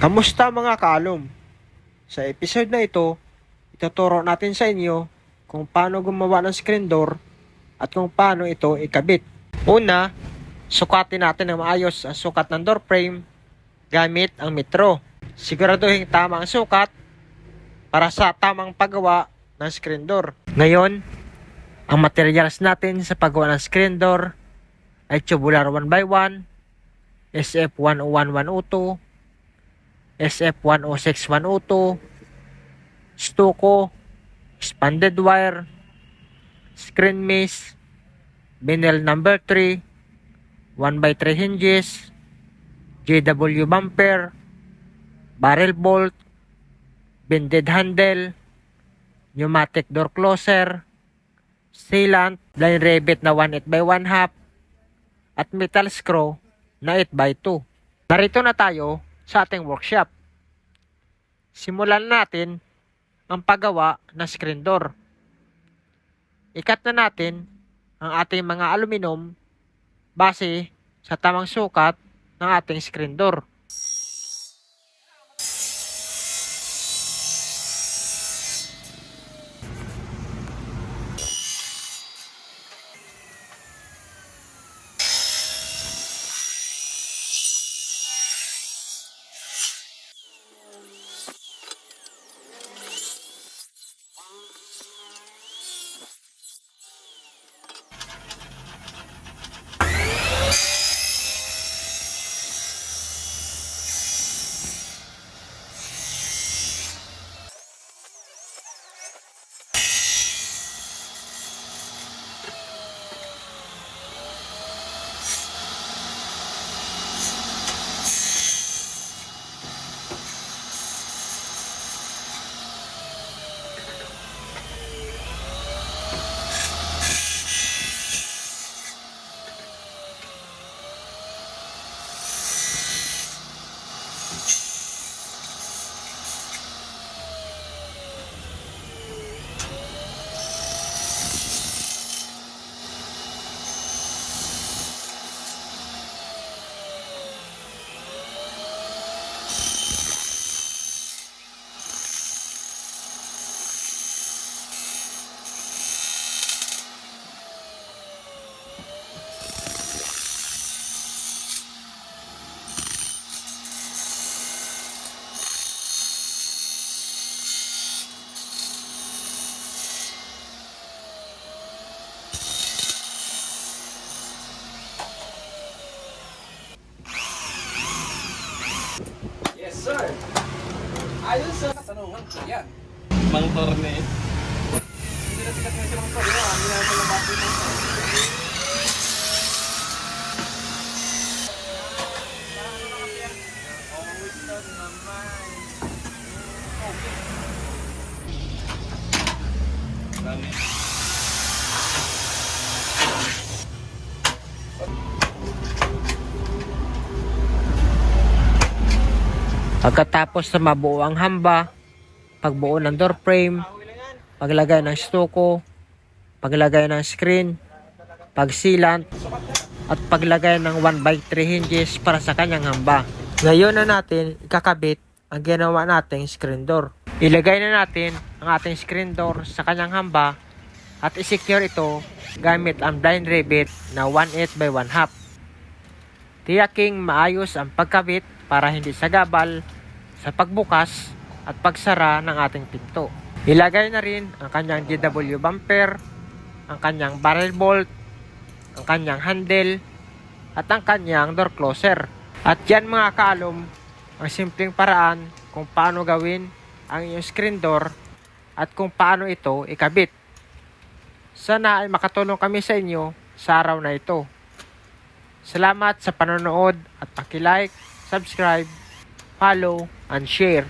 Kamusta mga kaalom? Sa episode na ito, ituturo natin sa inyo kung paano gumawa ng screen door at kung paano ito ikabit. Una, sukatin natin ng maayos ang sukat ng door frame gamit ang metro. Siguraduhin tama ang sukat para sa tamang paggawa ng screen door. Ngayon, ang materials natin sa paggawa ng screen door ay tubular 1x1, SF101-102, SF106-102, stucco, expanded wire, screen mace, vinyl number 3, 1x3 hinges, JW bumper, barrel bolt, bended handle, pneumatic door closer, sealant, blind rivet na 1 8 by 1 half, at metal screw na 8 by 2. Narito na tayo sa ating workshop. Simulan natin ang paggawa ng screen door. Ikat na natin ang ating mga aluminum base sa tamang sukat ng ating screen door. Sir. Ayun, sir. Katanungan ko yan. Mang torne. Hindi na sikat na siya mang torne. Hindi na siya labati ng Pagkatapos na mabuo ang hamba, pagbuo ng door frame, paglagay ng stucco, paglagay ng screen, pagsilant, at paglagay ng 1x3 hinges para sa kanyang hamba. Ngayon na natin ikakabit ang ginawa nating screen door. Ilagay na natin ang ating screen door sa kanyang hamba at isecure ito gamit ang blind rivet na 1 8 by 1 half. Tiyaking maayos ang pagkabit para hindi sagabal sa pagbukas at pagsara ng ating pinto. Ilagay na rin ang kanyang GW bumper, ang kanyang barrel bolt, ang kanyang handle, at ang kanyang door closer. At yan mga kaalom, ang simpleng paraan kung paano gawin ang iyong screen door at kung paano ito ikabit. Sana ay makatulong kami sa inyo sa araw na ito. Salamat sa panonood at paki-like, subscribe, follow, and share.